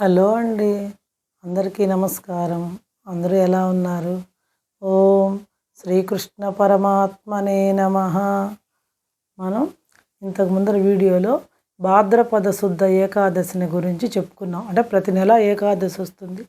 Hello అండి. అందరికీ నమస్కారం. అందరూ ఎలా ఉన్నారు? ఓం శ్రీకృష్ణ పరమాత్మనే నమ. మనం ఇంతకు ముందర వీడియోలో భాద్రపద శుద్ధ ఏకాదశిని గురించి చెప్పుకున్నాం. అంటే ప్రతి నెల ఏకాదశి వస్తుంది.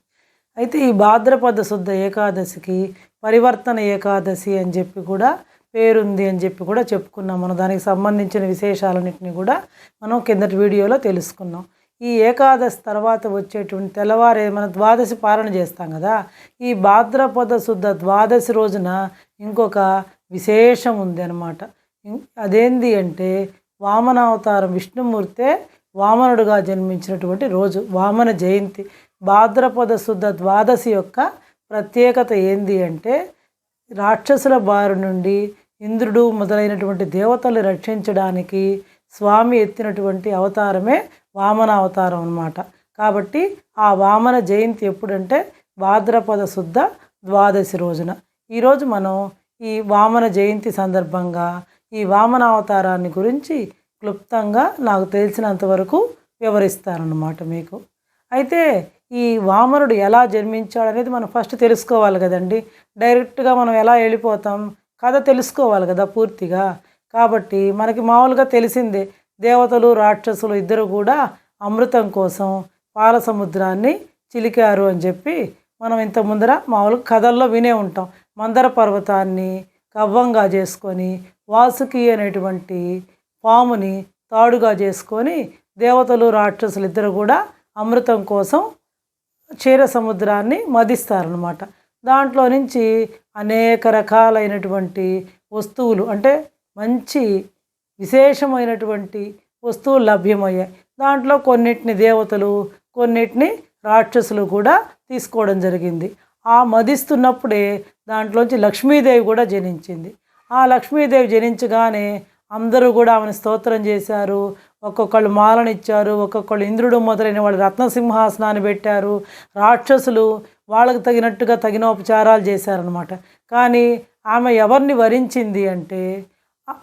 అయితే ఈ భాద్రపద శుద్ధ ఏకాదశికి పరివర్తన ఏకాదశి అని చెప్పి కూడా పేరుంది అని చెప్పి కూడా చెప్పుకున్నాం. మనం దానికి సంబంధించిన విశేషాలన్నింటినీ కూడా మనం కిందటి వీడియోలో తెలుసుకున్నాం. ఈ ఏకాదశి తర్వాత వచ్చేటువంటి తెల్లవారే మన ద్వాదశి పాలన చేస్తాం కదా ఈ భాద్రపద శుద్ధ ద్వాదశి రోజున ఇంకొక విశేషం ఉంది అనమాట అదేంది అంటే వామనావతారం విష్ణుమూర్తే వామనుడుగా జన్మించినటువంటి రోజు వామన జయంతి. భాద్రపద శుద్ధ ద్వాదశి యొక్క ప్రత్యేకత ఏంది అంటే రాక్షసుల బారి నుండి ఇంద్రుడు మొదలైనటువంటి దేవతలు రక్షించడానికి స్వామి ఎత్తినటువంటి అవతారమే వామన అవతారం అన్నమాట. కాబట్టి ఆ వామన జయంతి ఎప్పుడంటే భాద్రపద శుద్ధ ద్వాదశి రోజున. ఈరోజు మనం ఈ వామన జయంతి సందర్భంగా ఈ వామన అవతారాన్ని గురించి క్లుప్తంగా నాకు తెలిసినంత వరకు వివరిస్తానన్నమాట మీకు. అయితే ఈ వామనుడు ఎలా జన్మించాడు అనేది మనం ఫస్ట్ తెలుసుకోవాలి కదండి. డైరెక్ట్గా మనం ఎలా వెళ్ళిపోతాం? కథ తెలుసుకోవాలి కదా పూర్తిగా. కాబట్టి మనకి మామూలుగా తెలిసిందే. దేవతలు రాక్షసులు ఇద్దరు కూడా అమృతం కోసం పాల సముద్రాన్ని చిలికారు అని చెప్పి మనం ఇంత ముందర మామూలు కథల్లో వినే ఉంటాం. మందర పర్వతాన్ని కవ్వంగా చేసుకొని వాసుకి అనేటువంటి పాముని తాడుగా చేసుకొని దేవతలు రాక్షసులు ఇద్దరు కూడా అమృతం కోసం క్షీర సముద్రాన్ని మదిస్తారనమాట దాంట్లో నుంచి అనేక రకాలైనటువంటి వస్తువులు అంటే మంచి విశేషమైనటువంటి వస్తువులు లభ్యమయ్యాయి. దాంట్లో కొన్నిటిని దేవతలు కొన్నిటిని రాక్షసులు కూడా తీసుకోవడం జరిగింది. ఆ మదిస్తున్నప్పుడే దాంట్లోంచి లక్ష్మీదేవి కూడా జనించింది. ఆ లక్ష్మీదేవి జనించగానే అందరూ కూడా ఆమెను స్తోత్రం చేశారు. ఒక్కొక్కళ్ళు మాలనిచ్చారు ఒక్కొక్కళ్ళు ఇంద్రుడు మొదలైన వాళ్ళు రత్నసింహాసనాన్ని పెట్టారు. రాక్షసులు వాళ్ళకు తగినట్టుగా తగిన ఉపచారాలు చేశారనమాట కానీ ఆమె ఎవరిని వరించింది అంటే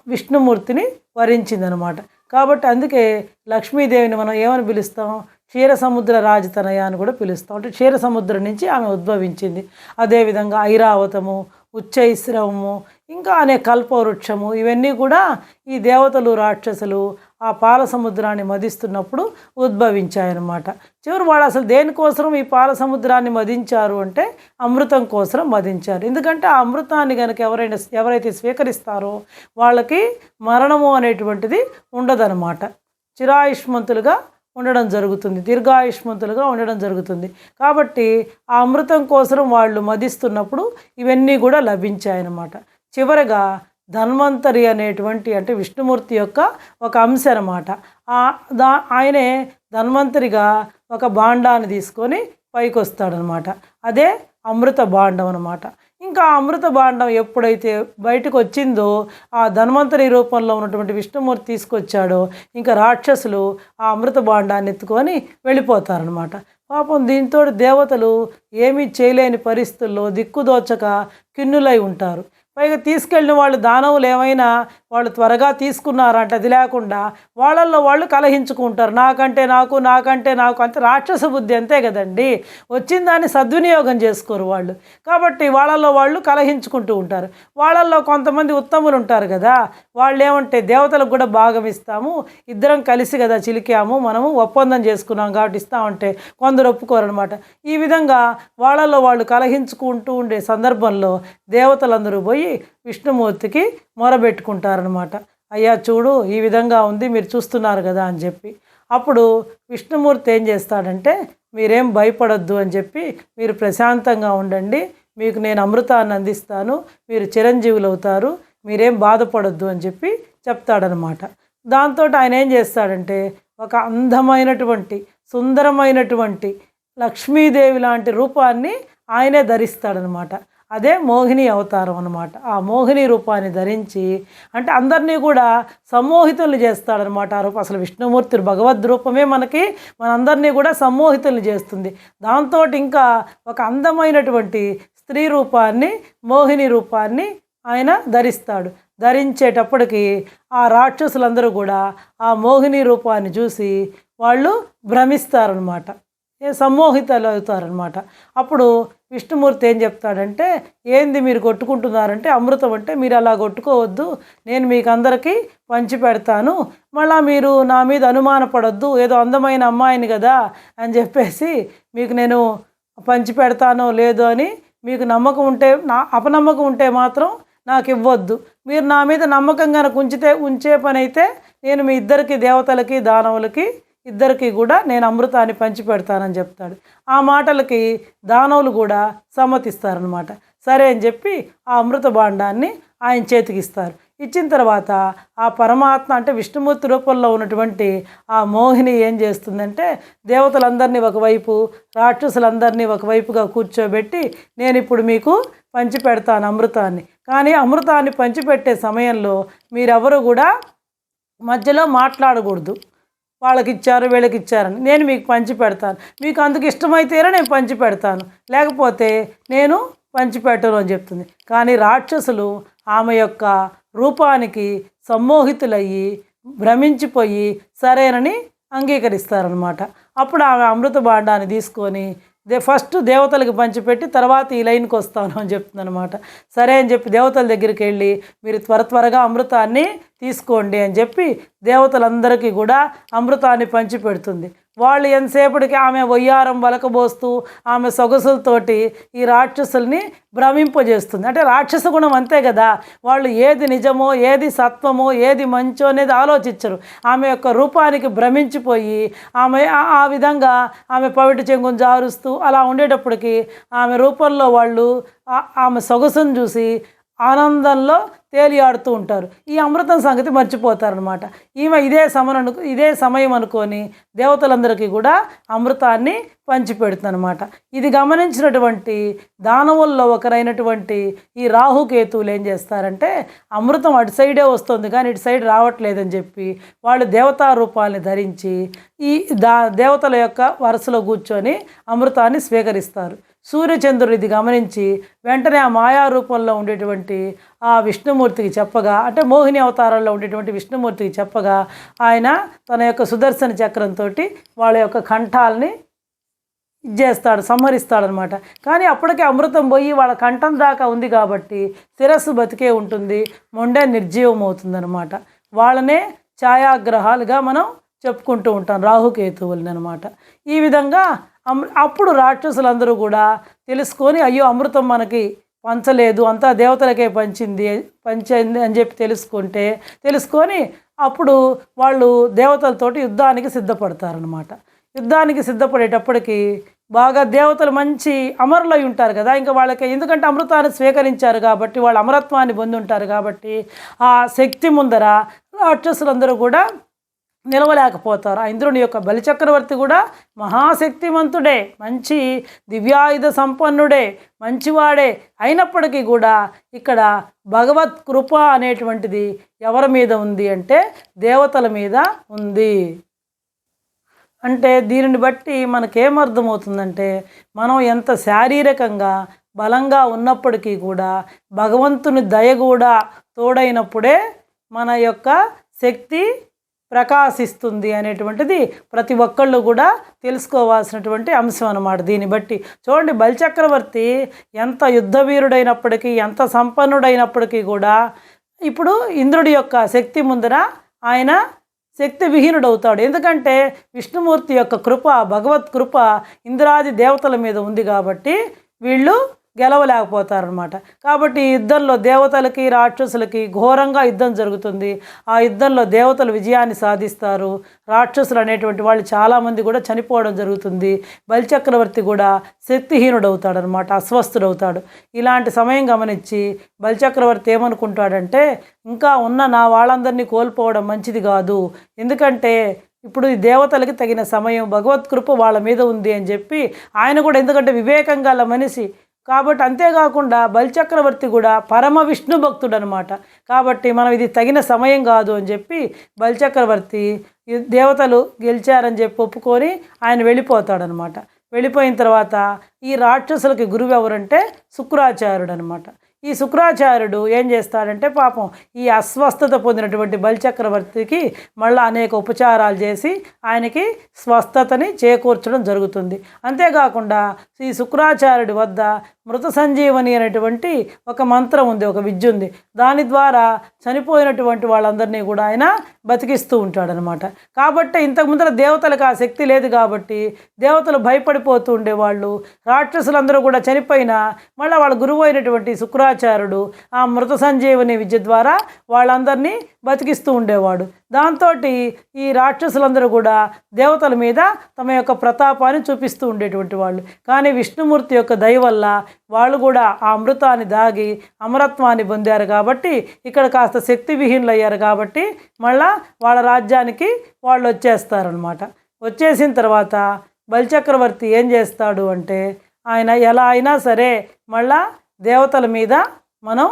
విష్ణుమూర్తిని వరించిందనమాట. కాబట్టి అందుకే లక్ష్మీదేవిని మనం ఏమని పిలుస్తాం? క్షీర సముద్ర రాజతనయ అని కూడా పిలుస్తాం. అంటే క్షీర సముద్రం నుంచి ఆమె ఉద్భవించింది. అదేవిధంగా ఐరావతము ఉచ్చైశ్రవము ఇంకా అనే కల్పవృక్షము ఇవన్నీ కూడా ఈ దేవతలు రాక్షసులు ఆ పాల సముద్రాన్ని మదిస్తున్నప్పుడు ఉద్భవించాయన్నమాట. చివరి వాడు అసలు దేనికోసం ఈ పాల సముద్రాన్ని మదించారు అంటే అమృతం కోసం మదించారు. ఎందుకంటే ఆ అమృతాన్ని కనుక ఎవరైనా ఎవరైతే స్వీకరిస్తారో వాళ్ళకి మరణము అనేటువంటిది ఉండదన్నమాట. చిరాయుష్మంతులుగా ఉండడం జరుగుతుంది. దీర్ఘాయుష్మంతులుగా ఉండడం జరుగుతుంది. కాబట్టి ఆ అమృతం కోసం వాళ్ళు మదిస్తున్నప్పుడు ఇవన్నీ కూడా లభించాయన్నమాట. చివరగా ధన్వంతరి అనేటువంటి అంటే విష్ణుమూర్తి యొక్క ఒక అంశ అనమాట దా ఆయనే ధన్వంతరిగా ఒక బాండాన్ని తీసుకొని పైకి వస్తాడనమాట అదే అమృత బాండం అనమాట ఇంకా ఆ అమృత బాండం ఎప్పుడైతే బయటకు వచ్చిందో ఆ ధన్వంతరి రూపంలో ఉన్నటువంటి విష్ణుమూర్తి తీసుకొచ్చాడో ఇంకా రాక్షసులు ఆ అమృత బాండాన్ని ఎత్తుకొని వెళ్ళిపోతారనమాట పాపం దీంతో దేవతలు ఏమీ చేయలేని పరిస్థితుల్లో దిక్కుదోచక కిన్నులై ఉంటారు. పైగా తీసుకెళ్ళిన వాళ్ళు దానవులు ఏమైనా వాళ్ళు త్వరగా తీసుకున్నారంట అది లేకుండా వాళ్ళల్లో వాళ్ళు కలహించుకుంటారు. నాకంటే నాకు నాకంటే నాకు అంత రాక్షస బుద్ధి అంతే కదండి. వచ్చిన దాన్ని సద్వినియోగం చేసుకోరు వాళ్ళు. కాబట్టి వాళ్ళల్లో వాళ్ళు కలహించుకుంటూ ఉంటారు. వాళ్ళల్లో కొంతమంది ఉత్తములు ఉంటారు కదా. వాళ్ళు ఏమంటే దేవతలకు కూడా భాగం ఇస్తాము. ఇద్దరం కలిసి కదా చిలికాము. మనము ఒప్పందం చేసుకున్నాం కాబట్టి ఇస్తామంటే కొందరు ఒప్పుకోరనమాట ఈ విధంగా వాళ్ళల్లో వాళ్ళు కలహించుకుంటూ ఉండే సందర్భంలో దేవతలందరూ పోయి విష్ణుమూర్తికి మొరబెట్టుకుంటారనమాట అయ్యా చూడు ఈ విధంగా ఉంది మీరు చూస్తున్నారు కదా అని చెప్పి. అప్పుడు విష్ణుమూర్తి ఏం చేస్తాడంటే మీరేం భయపడొద్దు అని చెప్పి మీరు ప్రశాంతంగా ఉండండి మీకు నేను అమృతాన్ని అందిస్తాను మీరు చిరంజీవులు అవుతారు మీరేం బాధపడొద్దు అని చెప్పి చెప్తాడనమాట దాంతో ఆయన ఏం చేస్తాడంటే ఒక అందమైనటువంటి సుందరమైనటువంటి లక్ష్మీదేవి లాంటి రూపాన్ని ఆయనే ధరిస్తాడనమాట అదే మోహిని అవతారం అనమాట ఆ మోహిని రూపాన్ని ధరించి అంటే అందరినీ కూడా సమ్మోహితులు చేస్తాడనమాట ఆ రూపం అసలు విష్ణుమూర్తి భగవద్ రూపమే మనకి మనందరినీ కూడా సమ్మోహితులు చేస్తుంది. దాంతో ఇంకా ఒక అందమైనటువంటి స్త్రీ రూపాన్ని మోహిని రూపాన్ని ఆయన ధరిస్తాడు. ధరించేటప్పటికి ఆ రాక్షసులందరూ కూడా ఆ మోహిని రూపాన్ని చూసి వాళ్ళు భ్రమిస్తారనమాట సమ్మోహితలు అవుతారనమాట అప్పుడు విష్ణుమూర్తి ఏం చెప్తాడంటే ఏంది మీరు కొట్టుకుంటున్నారంటే అమృతం అంటే మీరు అలా కొట్టుకోవద్దు. నేను మీకు అందరికీ పంచి పెడతాను. మళ్ళా మీరు నా మీద అనుమానపడొద్దు. ఏదో అందమైన అమ్మాయిని కదా అని చెప్పేసి మీకు నేను పంచి పెడతానో లేదో అని మీకు నమ్మకం ఉంటే నా అపనమ్మకం ఉంటే మాత్రం నాకు ఇవ్వద్దు. మీరు నా మీద నమ్మకం కనుక ఉంచితే ఉంచే పని అయితే నేను మీ ఇద్దరికి దేవతలకి దానవులకి ఇద్దరికి కూడా నేను అమృతాన్ని పంచి పెడతానని చెప్తాడు. ఆ మాటలకి దానవులు కూడా సమ్మతిస్తారనమాట సరే అని చెప్పి ఆ అమృత భాండాన్ని ఆయన చేతికి ఇస్తారు. ఇచ్చిన తర్వాత ఆ పరమాత్మ అంటే విష్ణుమూర్తి రూపంలో ఉన్నటువంటి ఆ మోహిని ఏం చేస్తుందంటే దేవతలందరినీ ఒకవైపు రాక్షసులందరినీ ఒకవైపుగా కూర్చోబెట్టి నేను ఇప్పుడు మీకు పంచి పెడతాను అమృతాన్ని. కానీ అమృతాన్ని పంచిపెట్టే సమయంలో మీరెవరు కూడా మధ్యలో మాట్లాడకూడదు. వాళ్ళకి ఇచ్చారు వీళ్ళకి ఇచ్చారని నేను మీకు పంచి పెడతాను. మీకు అందుకు ఇష్టమైతేనే నేను పంచి పెడతాను. లేకపోతే నేను పంచి పెట్టను అని చెప్తుంది. కానీ రాక్షసులు ఆమె యొక్క రూపానికి సమ్మోహితులయ్యి భ్రమించిపోయి సరేనని అంగీకరిస్తారనమాట అప్పుడు ఆమె అమృత భాండాన్ని తీసుకొని దే ఫస్ట్ దేవతలకు పంచిపెట్టి తర్వాత ఈ లైన్కి వస్తాను అని చెప్తుంది అనమాట సరే అని చెప్పి దేవతల దగ్గరికి వెళ్ళి మీరు త్వర త్వరగా అమృతాన్ని తీసుకోండి అని చెప్పి దేవతలందరికీ కూడా అమృతాన్ని పంచిపెడుతుంది. వాళ్ళు ఎంతసేపటికి ఆమె వయ్యారం వలకబోస్తూ ఆమె సొగసులతోటి ఈ రాక్షసుల్ని భ్రమింపజేస్తుంది. అంటే రాక్షస గుణం అంతే కదా. వాళ్ళు ఏది నిజమో ఏది సత్వమో ఏది మంచో అనేది ఆలోచించరు. ఆమె యొక్క రూపానికి భ్రమించిపోయి ఆమె ఆ- విధంగా ఆమె పవిటి చెంగును జారుస్తూ అలా ఉండేటప్పటికి ఆమె రూపంలో వాళ్ళు ఆమె సొగసును చూసి ఆనందంలో తేలియాడుతూ ఉంటారు. ఈ అమృతం సంగతి మర్చిపోతారనమాట ఈమె ఇదే సమను ఇదే సమయం అనుకొని దేవతలందరికీ కూడా అమృతాన్ని పంచిపెడుతుందనమాట ఇది గమనించినటువంటి దానవుల్లో ఒకరైనటువంటి ఈ రాహుకేతువులు ఏం చేస్తారంటే అమృతం అటు సైడే వస్తుంది కానీ ఇటు సైడ్ రావట్లేదని చెప్పి వాళ్ళు దేవతా రూపాల్ని ధరించి ఈ దా దేవతల యొక్క వరుసలో కూర్చొని అమృతాన్ని స్వీకరిస్తారు. సూర్యచంద్రుడు ఇది గమనించి వెంటనే ఆ మాయా రూపంలో ఉండేటువంటి ఆ విష్ణుమూర్తికి చెప్పగా అంటే మోహిని అవతారంలో ఉండేటువంటి విష్ణుమూర్తికి చెప్పగా ఆయన తన యొక్క సుదర్శన చక్రంతో వాళ్ళ యొక్క కంఠాలని ఇచ్చేస్తాడు సంహరిస్తాడనమాట. కానీ అప్పటికే అమృతం పోయి వాళ్ళ కంఠం దాకా ఉంది కాబట్టి శిరస్సు బతికే ఉంటుంది మొండే నిర్జీవం అవుతుందన్నమాట వాళ్ళనే ఛాయాగ్రహాలుగా మనం చెప్పుకుంటూ ఉంటాం రాహుకేతువులని అనమాట ఈ విధంగా అప్పుడు రాక్షసులందరూ కూడా తెలుసుకొని అయ్యో అమృతం మనకి పంచలేదు అంతా దేవతలకే పంచింది పంచింది అని చెప్పి తెలుసుకుంటే తెలుసుకొని అప్పుడు వాళ్ళు దేవతలతోటి యుద్ధానికి సిద్ధపడతారనమాట యుద్ధానికి సిద్ధపడేటప్పటికి బాగా దేవతలు మంచి అమరులై ఉంటారు కదా. ఇంకా వాళ్ళకి ఎందుకంటే అమృతాన్ని స్వీకరించారు కాబట్టి వాళ్ళు అమరత్వాన్ని పొంది ఉంటారు కాబట్టి ఆ శక్తి ముందర రాక్షసులందరూ కూడా నిలవలేకపోతారు. ఆ ఇంద్రుని యొక్క బలిచక్రవర్తి కూడా మహాశక్తివంతుడే మంచి దివ్యాయుధ సంపన్నుడే మంచివాడే అయినప్పటికీ కూడా ఇక్కడ భగవత్ కృప అనేటువంటిది ఎవరి మీద ఉంది అంటే దేవతల మీద ఉంది. అంటే దీనిని బట్టి మనకేమర్థమవుతుందంటే మనం ఎంత శారీరకంగా బలంగా ఉన్నప్పటికీ కూడా భగవంతుని దయ కూడా తోడైనప్పుడే మన యొక్క శక్తి ప్రకాశిస్తుంది అనేటువంటిది ప్రతి ఒక్కళ్ళు కూడా తెలుసుకోవాల్సినటువంటి అంశం అన్నమాట. దీన్ని బట్టి చూడండి బలిచక్రవర్తి ఎంత యుద్ధవీరుడైనప్పటికీ ఎంత సంపన్నుడైనప్పటికీ కూడా ఇప్పుడు ఇంద్రుడి యొక్క శక్తి ముందర ఆయన శక్తి విహీనుడవుతాడు ఎందుకంటే విష్ణుమూర్తి యొక్క కృప భగవత్ కృప ఇంద్రాది దేవతల మీద ఉంది కాబట్టి వీళ్ళు గెలవలేకపోతారనమాట కాబట్టి ఈ యుద్ధంలో దేవతలకి రాక్షసులకి ఘోరంగా యుద్ధం జరుగుతుంది. ఆ యుద్ధంలో దేవతలు విజయాన్ని సాధిస్తారు. రాక్షసులు అనేటువంటి వాళ్ళు చాలామంది కూడా చనిపోవడం జరుగుతుంది. బలిచక్రవర్తి కూడా శక్తిహీనుడవుతాడనమాట అస్వస్థుడవుతాడు. ఇలాంటి సమయం గమనించి బలిచక్రవర్తి ఏమనుకుంటాడంటే ఇంకా ఉన్న నా వాళ్ళందరినీ కోల్పోవడం మంచిది కాదు. ఎందుకంటే ఇప్పుడు ఈ దేవతలకి తగిన సమయం భగవత్ కృప వాళ్ళ మీద ఉంది అని చెప్పి ఆయన కూడా ఎందుకంటే వివేకం గల మనిషి కాబట్టి అంతేకాకుండా బలిచక్రవర్తి కూడా పరమ విష్ణు భక్తుడు అనమాట కాబట్టి మనం ఇది తగిన సమయం కాదు అని చెప్పి బలిచక్రవర్తి దేవతలు గెలిచారని చెప్పి ఒప్పుకొని ఆయన వెళ్ళిపోతాడనమాట. వెళ్ళిపోయిన తర్వాత ఈ రాక్షసులకి గురువు ఎవరంటే శుక్రాచార్యుడు అనమాట ఈ శుక్రాచార్యుడు ఏం చేస్తాడంటే పాపం ఈ అస్వస్థత పొందినటువంటి బలిచక్రవర్తికి మళ్ళీ అనేక ఉపచారాలు చేసి ఆయనకి స్వస్థతని చేకూర్చడం జరుగుతుంది. అంతేకాకుండా ఈ శుక్రాచార్యుడి వద్ద మృత సంజీవని అనేటువంటి ఒక మంత్రం ఉంది ఒక విద్య ఉంది. దాని ద్వారా చనిపోయినటువంటి వాళ్ళందరినీ కూడా ఆయన బతికిస్తూ ఉంటాడనమాట. కాబట్టి ఇంతకు ముందర దేవతలకు ఆ శక్తి లేదు కాబట్టి దేవతలు భయపడిపోతూ ఉండేవాళ్ళు. రాక్షసులందరూ కూడా చనిపోయినా మళ్ళీ వాళ్ళ గురువు అయినటువంటి శుక్రాచార్యుడు ఆ మృత సంజీవని విద్య ద్వారా వాళ్ళందరినీ బతికిస్తూ ఉండేవాడు. దాంతో ఈ రాక్షసులందరూ కూడా దేవతల మీద తమ యొక్క ప్రతాపాన్ని చూపిస్తూ ఉండేటువంటి వాళ్ళు. కానీ విష్ణుమూర్తి యొక్క దయ వల్ల వాళ్ళు కూడా ఆ అమృతాన్ని దాగి అమరత్వాన్ని పొందారు కాబట్టి ఇక్కడ కాస్త శక్తివిహీనులు అయ్యారు కాబట్టి మళ్ళా వాళ్ళ రాజ్యానికి వాళ్ళు వచ్చేస్తారనమాట వచ్చేసిన తర్వాత బలిచక్రవర్తి ఏం చేస్తాడు అంటే ఆయన ఎలా అయినా సరే మళ్ళా దేవతల మీద మనం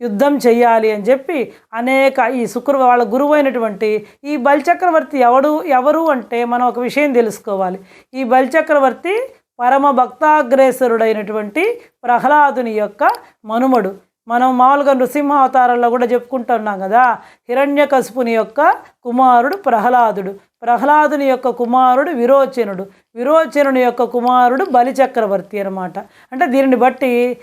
యుద్ధం చెయ్యాలి అని చెప్పి అనేక ఈ శుక్ర వాళ్ళ గురువు అయినటువంటి ఈ బలిచక్రవర్తి ఎవడు ఎవరు అంటే మనం ఒక విషయం తెలుసుకోవాలి. ఈ బలిచక్రవర్తి పరమ భక్తాగ్రేసరుడైనటువంటి ప్రహ్లాదుని యొక్క మనుమడు. మనం మామూలుగా నృసింహ అవతారంలో కూడా చెప్పుకుంటున్నాం కదా హిరణ్యకశుపుని యొక్క కుమారుడు ప్రహ్లాదుడు. ప్రహ్లాదుని యొక్క కుమారుడు విరోచనుడు. విరోచనుని యొక్క కుమారుడు బలిచక్రవర్తి అనమాట అంటే దీనిని బట్టి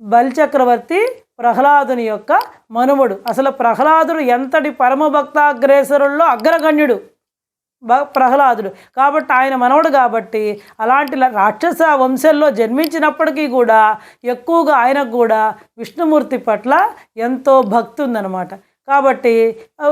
బలిచక్రవర్తి ప్రహ్లాదుని యొక్క మనుమడు అసలు ప్రహ్లాదుడు ఎంతటి పరమభక్తాగ్రేసరుల్లో అగ్రగణ్యుడు? బ ప్రహ్లాదుడు. కాబట్టి ఆయన మనవడు కాబట్టి అలాంటి ల- రాక్షస వంశంలో జన్మించినప్పటికీ కూడా ఎక్కువగా ఆయనకు కూడా విష్ణుమూర్తి పట్ల ఎంతో భక్తి ఉందన్నమాట. కాబట్టి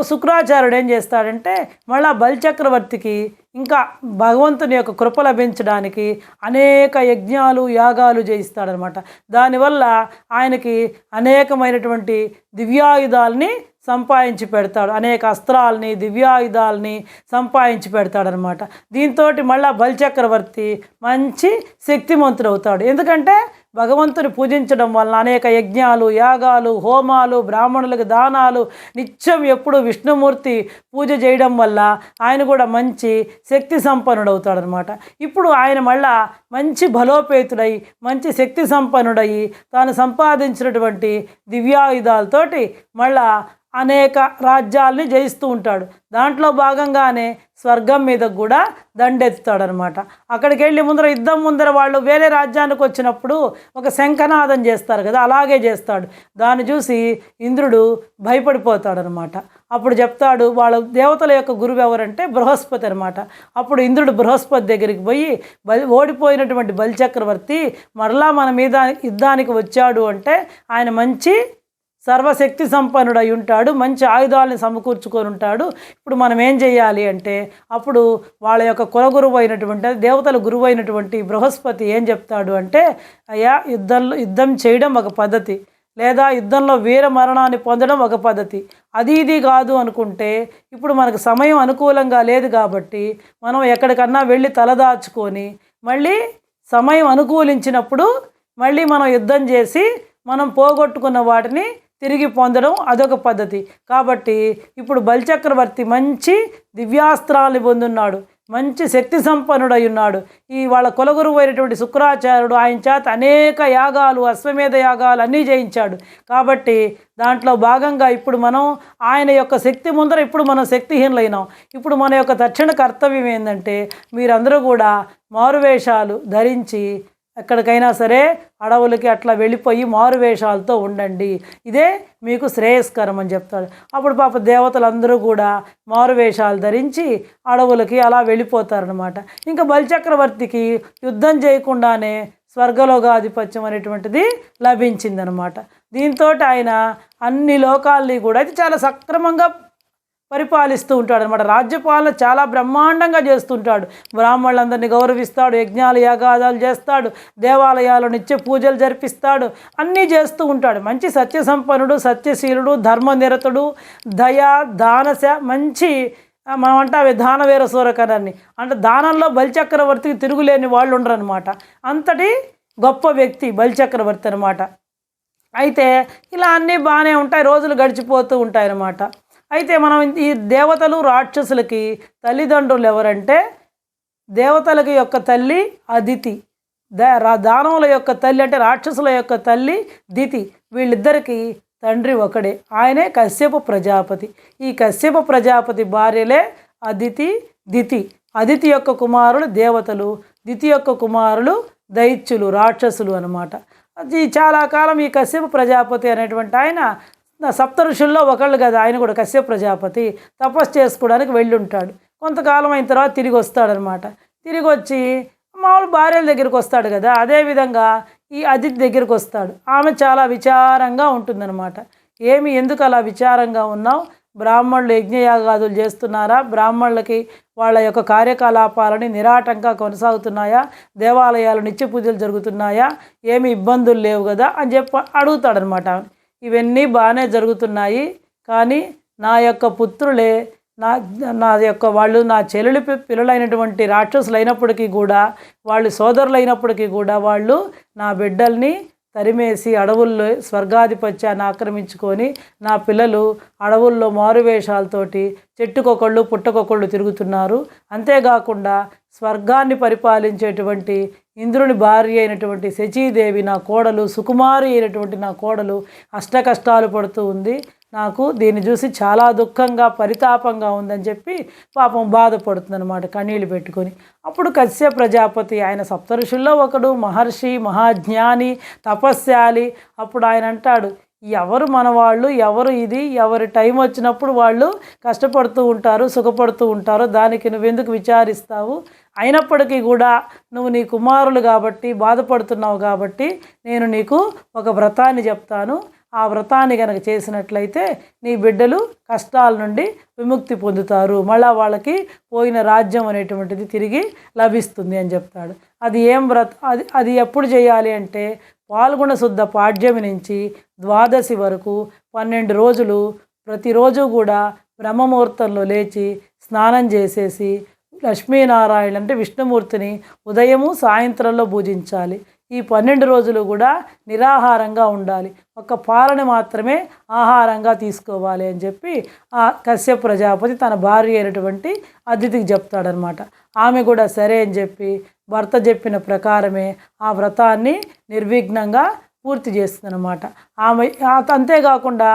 శుక్రాచార్యుడు ఏం చేస్తాడంటే మళ్ళా బలిచక్రవర్తికి ఇంకా భగవంతుని యొక్క కృప లభించడానికి అనేక యజ్ఞాలు యాగాలు చేయిస్తాడనమాట. దానివల్ల ఆయనకి అనేకమైనటువంటి దివ్యాయుధాలని సంపాదించి పెడతాడు. అనేక అస్త్రాలని దివ్యాయుధాలని సంపాదించి పెడతాడనమాట. దీంతో మళ్ళా బలిచక్రవర్తి మంచి శక్తిమంతుడు అవుతాడు ఎందుకంటే భగవంతుని పూజించడం వల్ల అనేక యజ్ఞాలు యాగాలు హోమాలు బ్రాహ్మణులకు దానాలు నిత్యం ఎప్పుడు విష్ణుమూర్తి పూజ చేయడం వల్ల ఆయన కూడా మంచి శక్తి సంపన్నుడవుతాడనమాట. ఇప్పుడు ఆయన మళ్ళా మంచి బలోపేతుడై మంచి శక్తి సంపన్నుడయి తాను సంపాదించినటువంటి దివ్యాయుధాలతోటి మళ్ళా అనేక రాజ్యాల్ని జయిస్తూ ఉంటాడు. దాంట్లో భాగంగానే స్వర్గం మీద కూడా దండెత్తుతాడనమాట. అక్కడికి వెళ్ళి ముందర యుద్ధం ముందర వాళ్ళు వేరే రాజ్యానికి వచ్చినప్పుడు ఒక శంఖనాదం చేస్తారు కదా అలాగే చేస్తాడు. దాన్ని చూసి ఇంద్రుడు భయపడిపోతాడనమాట. అప్పుడు చెప్తాడు వాళ్ళ దేవతల యొక్క గురువు ఎవరంటే బృహస్పతి అనమాట. అప్పుడు ఇంద్రుడు బృహస్పతి దగ్గరికి పోయి బలి ఓడిపోయినటువంటి బలిచక్రవర్తి మరలా మన మీద యుద్ధానికి వచ్చాడు అంటే ఆయన మంచి సర్వశక్తి సంపన్నుడై ఉంటాడు మంచి ఆయుధాలని సమకూర్చుకొని ఉంటాడు. ఇప్పుడు మనం ఏం చేయాలి అంటే అప్పుడు వాళ్ళ యొక్క కులగురువు అయినటువంటి దేవతల గురువు అయినటువంటి బృహస్పతి ఏం చెప్తాడు అంటే అయ్యా యుద్ధంలో యుద్ధం చేయడం ఒక పద్ధతి లేదా యుద్ధంలో వీర మరణాన్ని పొందడం ఒక పద్ధతి. అది ఇది కాదు అనుకుంటే ఇప్పుడు మనకు సమయం అనుకూలంగా లేదు కాబట్టి మనం ఎక్కడికన్నా వెళ్ళి తలదాచుకొని మళ్ళీ సమయం అనుకూలించినప్పుడు మళ్ళీ మనం యుద్ధం చేసి మనం పోగొట్టుకున్న వాటిని తిరిగి పొందడం అదొక పద్ధతి. కాబట్టి ఇప్పుడు బలిచక్రవర్తి మంచి దివ్యాస్త్రాలు పొందున్నాడు. మంచి శక్తి సంపన్నుడై ఉన్నాడు ఈ వాళ్ళ కులగురువు అయినటువంటి శుక్రాచార్యుడు ఆయన చేత అనేక యాగాలు అశ్వమేధ యాగాలు అన్నీ చేయించాడు. కాబట్టి దాంట్లో భాగంగా ఇప్పుడు మనం ఆయన యొక్క శక్తి ముందర ఇప్పుడు మనం శక్తిహీనులైనాం. ఇప్పుడు మన యొక్క తక్షణ కర్తవ్యం ఏంటంటే మీరందరూ కూడా మారువేషాలు ధరించి ఎక్కడికైనా సరే అడవులకి అట్లా వెళ్ళిపోయి మారువేషాలతో ఉండండి. ఇదే మీకు శ్రేయస్కరం అని చెప్తాడు. అప్పుడు పాప దేవతలందరూ కూడా మారువేషాలు ధరించి అడవులకి అలా వెళ్ళిపోతారనమాట ఇంకా బలిచక్రవర్తికి యుద్ధం చేయకుండానే స్వర్గలోకాధిపత్యం అనేటువంటిది లభించిందనమాట దీంతో ఆయన అన్ని లోకాల్ని కూడా అయితే చాలా సక్రమంగా పరిపాలిస్తూ ఉంటాడు అనమాట రాజ్యపాలన చాలా బ్రహ్మాండంగా చేస్తుంటాడు. బ్రాహ్మణులందరినీ గౌరవిస్తాడు యజ్ఞాలు యాగాదాలు చేస్తాడు దేవాలయాలు నిత్య పూజలు జరిపిస్తాడు అన్నీ చేస్తూ ఉంటాడు. మంచి సత్యసంపన్నుడు సత్యశీలుడు ధర్మనిరతుడు దయ దానశ మంచి మనం అంటే అవి దానవీర సూరకరాన్ని అంటే దానంలో బలిచక్రవర్తికి తిరుగులేని వాళ్ళు ఉండరనమాట అంతటి గొప్ప వ్యక్తి బలిచక్రవర్తి అనమాట అయితే ఇలా అన్నీ బాగానే ఉంటాయి రోజులు గడిచిపోతూ ఉంటాయి అన్నమాట అయితే మనం ఈ దేవతలు రాక్షసులకి తల్లిదండ్రులు ఎవరంటే దేవతలకి యొక్క తల్లి అదితి. దా దానవుల యొక్క తల్లి అంటే రాక్షసుల యొక్క తల్లి దితి. వీళ్ళిద్దరికీ తండ్రి ఒకడే ఆయనే కశ్యప ప్రజాపతి. ఈ కశ్యప ప్రజాపతి భార్యలే అదితి దితి. అదితి యొక్క కుమారులు దేవతలు దితి యొక్క కుమారులు దైత్యులు రాక్షసులు అనమాట అది చాలా కాలం ఈ కశ్యప ప్రజాపతి అనేటువంటి ఆయన సప్త ఋషుల్లో ఒకళ్ళు కదా ఆయన కూడా కశ్యప ప్రజాపతి. తపస్సు చేసుకోవడానికి వెళ్ళి ఉంటాడు కొంతకాలం అయిన తర్వాత తిరిగి వస్తాడనమాట. తిరిగి వచ్చి మామూలు భార్యల దగ్గరికి వస్తాడు కదా అదేవిధంగా ఈ అదితి దగ్గరికి వస్తాడు. ఆమె చాలా విచారంగా ఉంటుందన్నమాట. ఏమి ఎందుకు అలా విచారంగా ఉన్నావు? బ్రాహ్మణులు యజ్ఞయాగాదులు చేస్తున్నారా? బ్రాహ్మణులకి వాళ్ళ యొక్క కార్యకలాపాలని నిరాటంగా కొనసాగుతున్నాయా? దేవాలయాలు నిత్య పూజలు జరుగుతున్నాయా? ఏమి ఇబ్బందులు లేవు కదా అని చెప్పి అడుగుతాడనమాట ఇవన్నీ బాగానే జరుగుతున్నాయి. కానీ నా యొక్క పుత్రులే నా నా యొక్క వాళ్ళు నా చెల్లెలు పిల్లలైనటువంటి రాక్షసులు అయినప్పటికీ కూడా వాళ్ళు సోదరులైనప్పటికీ కూడా వాళ్ళు నా బిడ్డల్ని తరిమేసి అడవుల్లో స్వర్గాధిపత్యాన్ని ఆక్రమించుకొని నా పిల్లలు అడవుల్లో మారువేషాలతోటి చెట్టుకొకళ్ళు పుట్టకొకళ్ళు తిరుగుతున్నారు. అంతేకాకుండా స్వర్గాన్ని పరిపాలించేటువంటి ఇంద్రుని భార్య అయినటువంటి శచీదేవి నా కోడలు సుకుమారి అయినటువంటి నా కోడలు అష్ట కష్టాలు పడుతూ ఉంది. నాకు దీన్ని చూసి చాలా దుఃఖంగా పరితాపంగా ఉందని చెప్పి పాపం బాధపడుతుంది అనమాట కన్నీళ్ళు పెట్టుకొని. అప్పుడు కశ్య ప్రజాపతి ఆయన సప్తఋషుల్లో ఒకడు మహర్షి మహాజ్ఞాని తపస్యాలి అప్పుడు ఆయన అంటాడు ఎవరు మన వాళ్ళు ఎవరు ఇది ఎవరి టైం వచ్చినప్పుడు వాళ్ళు కష్టపడుతూ ఉంటారు సుఖపడుతూ ఉంటారు. దానికి నువ్వెందుకు విచారిస్తావు? అయినప్పటికీ కూడా నువ్వు నీ కుమారులు కాబట్టి బాధపడుతున్నావు కాబట్టి నేను నీకు ఒక వ్రతాన్ని చెప్తాను. ఆ వ్రతాన్ని కనుక చేసినట్లయితే నీ బిడ్డలు కష్టాల నుండి విముక్తి పొందుతారు. మళ్ళా వాళ్ళకి పోయిన రాజ్యం అనేటువంటిది తిరిగి లభిస్తుంది అని చెప్తాడు. అది ఏం వ్రత? అది అది ఎప్పుడు చేయాలి అంటే పాల్గొన శుద్ధ పాడ్యమి నుంచి ద్వాదశి వరకు పన్నెండు రోజులు ప్రతిరోజు కూడా బ్రహ్మముహూర్తంలో లేచి స్నానం చేసేసి లక్ష్మీనారాయణ అంటే విష్ణుమూర్తిని ఉదయము సాయంత్రంలో పూజించాలి. ఈ పన్నెండు రోజులు కూడా నిరాహారంగా ఉండాలి. ఒక పాలని మాత్రమే ఆహారంగా తీసుకోవాలి అని చెప్పి ఆ కశ్యప ప్రజాపతి తన భార్య అయినటువంటి అతిథికి చెప్తాడనమాట ఆమె కూడా సరే అని చెప్పి భర్త చెప్పిన ప్రకారమే ఆ వ్రతాన్ని నిర్విఘ్నంగా పూర్తి చేస్తుందన్నమాట. ఆమె అంతేకాకుండా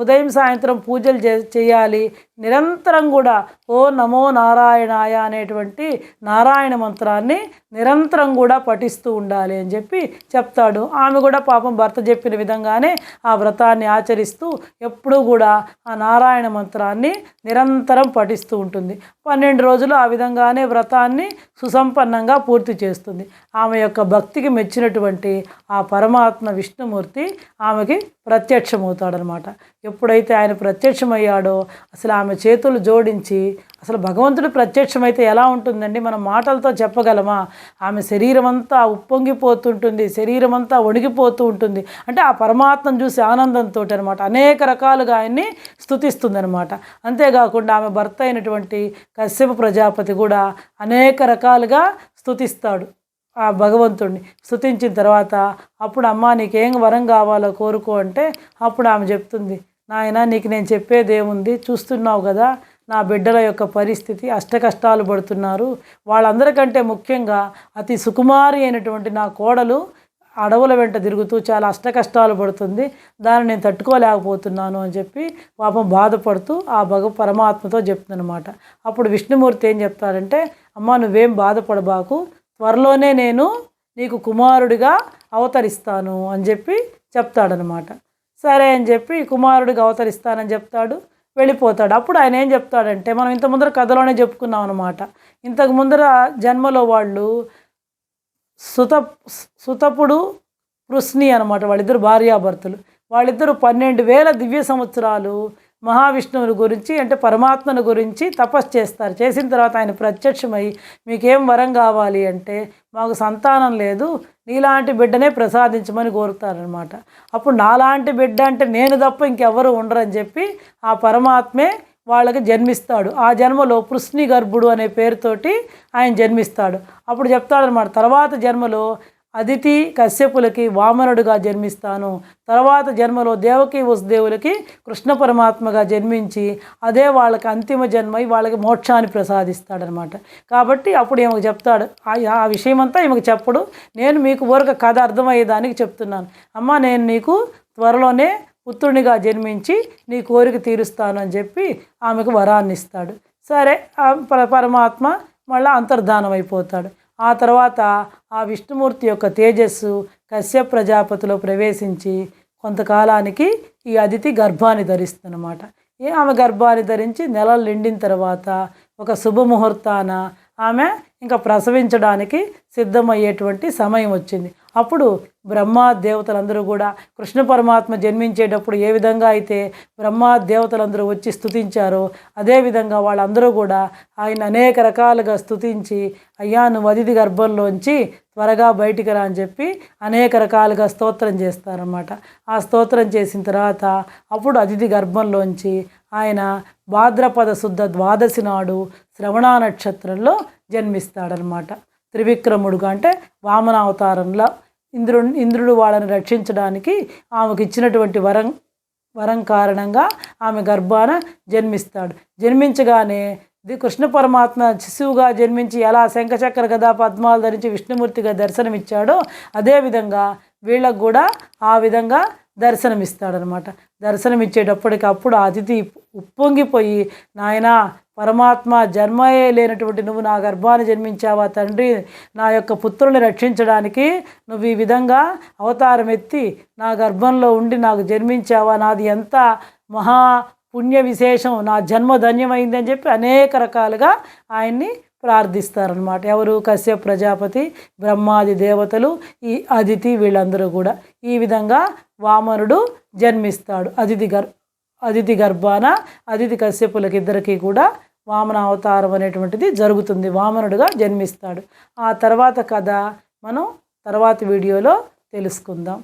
ఉదయం సాయంత్రం పూజలు చే చేయాలి. నిరంతరం కూడా ఓ నమో నారాయణాయ అనేటువంటి నారాయణ మంత్రాన్ని నిరంతరం కూడా పఠిస్తూ ఉండాలి అని చెప్పి చెప్తాడు. ఆమె కూడా పాపం భర్త చెప్పిన విధంగానే ఆ వ్రతాన్ని ఆచరిస్తూ ఎప్పుడూ కూడా ఆ నారాయణ మంత్రాన్ని నిరంతరం పఠిస్తూ ఉంటుంది. పన్నెండు రోజులు ఆ విధంగానే వ్రతాన్ని సుసంపన్నంగా పూర్తి చేస్తుంది. ఆమె యొక్క భక్తికి మెచ్చినటువంటి ఆ పరమాత్మ విష్ణుమూర్తి ఆమెకి ప్రత్యక్షమవుతాడనమాట. ఎప్పుడైతే ఆయన ప్రత్యక్షమయ్యాడో అసలు ఆమె చేతులు జోడించి అసలు భగవంతుడు ప్రత్యక్షమైతే ఎలా ఉంటుందండి? మనం మాటలతో చెప్పగలమా? ఆమె శరీరం అంతా ఉప్పొంగిపోతుంటుంది శరీరం అంతా వణిగిపోతూ ఉంటుంది అంటే ఆ పరమాత్మను చూసి ఆనందంతో అనమాట అనేక రకాలుగా ఆయన్ని స్థుతిస్తుంది అనమాట అంతేకాకుండా ఆమె భర్త అయినటువంటి కశ్యప ప్రజాపతి కూడా అనేక రకాలుగా స్థుతిస్తాడు ఆ భగవంతుడిని స్థుతించిన తర్వాత అప్పుడు అమ్మ నీకేం వరం కావాలో కోరుకో అంటే అప్పుడు ఆమె చెప్తుంది నాయన నీకు నేను చెప్పేదేముంది? చూస్తున్నావు కదా నా బిడ్డల యొక్క పరిస్థితి అష్ట కష్టాలు పడుతున్నారు. వాళ్ళందరికంటే ముఖ్యంగా అతి సుకుమారి అయినటువంటి నా కోడలు అడవుల వెంట తిరుగుతూ చాలా అష్ట కష్టాలు పడుతుంది. దాన్ని నేను తట్టుకోలేకపోతున్నాను అని చెప్పి పాపం బాధపడుతూ ఆ భగ పరమాత్మతో చెప్తుందనమాట అప్పుడు విష్ణుమూర్తి ఏం చెప్తాడంటే అమ్మ నువ్వేం బాధపడబాకు. త్వరలోనే నేను నీకు కుమారుడిగా అవతరిస్తాను అని చెప్పి చెప్తాడనమాట. సరే అని చెప్పి కుమారుడిగా అవతరిస్తానని చెప్తాడు వెళ్ళిపోతాడు. అప్పుడు ఆయన ఏం చెప్తాడంటే మనం ఇంత ముందర కథలోనే చెప్పుకున్నాం అనమాట ఇంతకు ముందర జన్మలో వాళ్ళు సుత సుతపుడు పృశ్ని అనమాట వాళ్ళిద్దరు భార్యాభర్తలు. వాళ్ళిద్దరూ పన్నెండు వేల దివ్య సంవత్సరాలు మహావిష్ణువుని గురించి అంటే పరమాత్మను గురించి తపస్సు చేస్తారు. చేసిన తర్వాత ఆయన ప్రత్యక్షమై మీకేం వరం కావాలి అంటే మాకు సంతానం లేదు నీలాంటి బిడ్డనే ప్రసాదించమని కోరుతారనమాట అప్పుడు నాలాంటి బిడ్డ అంటే నేను తప్ప ఇంకెవరు ఉండరని చెప్పి ఆ పరమాత్మే వాళ్ళకి జన్మిస్తాడు. ఆ జన్మలో పృష్ణి గర్భుడు అనే పేరుతోటి ఆయన జన్మిస్తాడు. అప్పుడు చెప్తాడనమాట తర్వాత జన్మలో అదితి కశ్యపులకి వామనుడుగా జన్మిస్తాను. తర్వాత జన్మలో దేవకి వసుదేవులకి కృష్ణ పరమాత్మగా జన్మించి అదే వాళ్ళకి అంతిమ జన్మై వాళ్ళకి మోక్షాన్ని ప్రసాదిస్తాడనమాట. కాబట్టి అప్పుడు ఈమెకు చెప్తాడు ఆ ఆ విషయం అంతా ఈమెకు చెప్పడు. నేను మీకు ఊరక కథ అర్థమయ్యేదానికి చెప్తున్నాను. అమ్మ నేను నీకు త్వరలోనే పుత్రునిగా జన్మించి నీ కోరిక తీరుస్తాను అని చెప్పి ఆమెకు వరాన్ని ఇస్తాడు. సరే పరమాత్మ మళ్ళీ అంతర్ధానం అయిపోతాడు ఆ తర్వాత ఆ విష్ణుమూర్తి యొక్క తేజస్సు కశ్యప్ ప్రజాపతిలో ప్రవేశించి కొంతకాలానికి ఈ అదితి గర్భాన్ని ధరిస్తుందన్నమాట. ఏ ఆమె గర్భాన్ని ధరించి నెలలు నిండిన తర్వాత ఒక శుభముహూర్తాన ఆమె ఇంకా ప్రసవించడానికి సిద్ధమయ్యేటువంటి సమయం వచ్చింది. అప్పుడు బ్రహ్మ దేవతలందరూ కూడా కృష్ణ పరమాత్మ జన్మించేటప్పుడు ఏ విధంగా అయితే బ్రహ్మ దేవతలందరూ వచ్చి స్థుతించారో అదేవిధంగా వాళ్ళందరూ కూడా ఆయన అనేక రకాలుగా స్థుతించి అయ్యా నువ్వు అతిథి గర్భంలోంచి త్వరగా బయటికి రా అని చెప్పి అనేక రకాలుగా స్తోత్రం చేస్తారన్నమాట. ఆ స్తోత్రం చేసిన తర్వాత అప్పుడు అతిథి గర్భంలోంచి ఆయన భాద్రపద శుద్ధ ద్వాదశి నాడు శ్రవణ నక్షత్రంలో జన్మిస్తాడనమాట త్రివిక్రముడుగా అంటే వామనావతారంలో ఇంద్రుడు ఇంద్రుడు వాళ్ళని రక్షించడానికి ఆమెకు ఇచ్చినటువంటి వరం వరం కారణంగా ఆమె గర్భాన జన్మిస్తాడు. జన్మించగానే ఇది కృష్ణ పరమాత్మ శిశువుగా జన్మించి ఎలా శంఖచక్ర గదా పద్మాలు ధరించి విష్ణుమూర్తిగా దర్శనమిచ్చాడో అదేవిధంగా వీళ్ళకు కూడా ఆ విధంగా దర్శనమిస్తాడనమాట దర్శనమిచ్చేటప్పటికి అప్పుడు అతిథి ఉప్పొంగిపోయి నాయనా పరమాత్మ జన్మయే లేనటువంటి నువ్వు నా గర్భాన్ని జన్మించావా తండ్రి? నా యొక్క పుత్రుని రక్షించడానికి నువ్వు ఈ విధంగా అవతారం ఎత్తి నా గర్భంలో ఉండి నాకు జన్మించావా? నాది ఎంత మహా పుణ్య విశేషం. నా జన్మ ధన్యమైంది అని చెప్పి అనేక రకాలుగా ఆయన్ని ప్రార్థిస్తారనమాట ఎవరు? కశ్యప ప్రజాపతి బ్రహ్మాది దేవతలు ఈ అదితి వీళ్ళందరూ కూడా. ఈ విధంగా వామనుడు జన్మిస్తాడు. అదితి గర్ అతిథి గర్భాన అతిథి కశ్యపులకి ఇద్దరికీ కూడా వామన అవతారం అనేటువంటిది జరుగుతుంది. వామనుడుగా జన్మిస్తాడు. ఆ తర్వాత కథ మనం తర్వాతి వీడియోలో తెలుసుకుందాం.